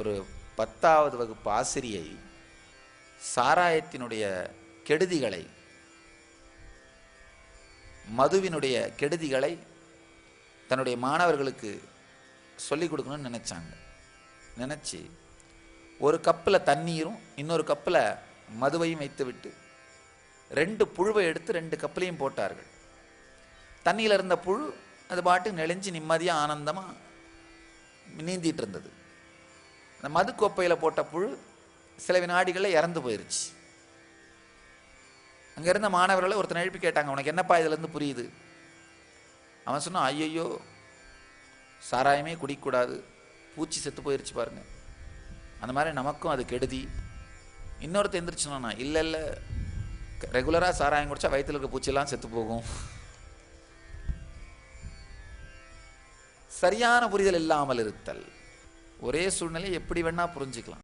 ஒரு பத்தாவது வகுப்பு ஆசிரியை சாராயத்தினுடைய கெடுதிகளை மதுவினுடைய கெடுதிகளை தன்னுடைய மாணவர்களுக்கு சொல்லிக் கொடுக்கணும்னு நினச்சாங்க. நினச்சி ஒரு கப்பில் தண்ணீரும் இன்னொரு கப்பில் மதுவையும் வைத்துவிட்டு ரெண்டு புழுவை எடுத்து ரெண்டு கப்பிலையும் போட்டார்கள். தண்ணியில் இருந்த புழு அது பாட்டு நெளிஞ்சு நிம்மதியாக ஆனந்தமாக நீந்திட்டு இருந்தது. அந்த மது கோப்பையில் போட்ட புழு சில வினாடிகளில் இறந்து போயிருச்சு. அங்கே இருந்த மாணவர்களை ஒருத்தன் எழுப்பி கேட்டாங்க உனக்கு என்னப்பா இதுலேருந்து புரியுது? அவன் சொன்னான் ஐயையோ சாராயமே குடிக்கக்கூடாது பூச்சி செத்து போயிருச்சு பாருங்க. அந்த மாதிரி நமக்கும் அது கெடுதி. இன்னொருத்த எந்திரிச்சுனா இல்லை இல்லை ரெகுலராக சாராயம் குடிச்சா வயிற்றில் இருக்க பூச்சியெல்லாம் செத்து போகும். சரியான புரிதல் இல்லாமல் இருத்தல். ஒரே சூழ்நிலை எப்படி வேணால் புரிஞ்சிக்கலாம்.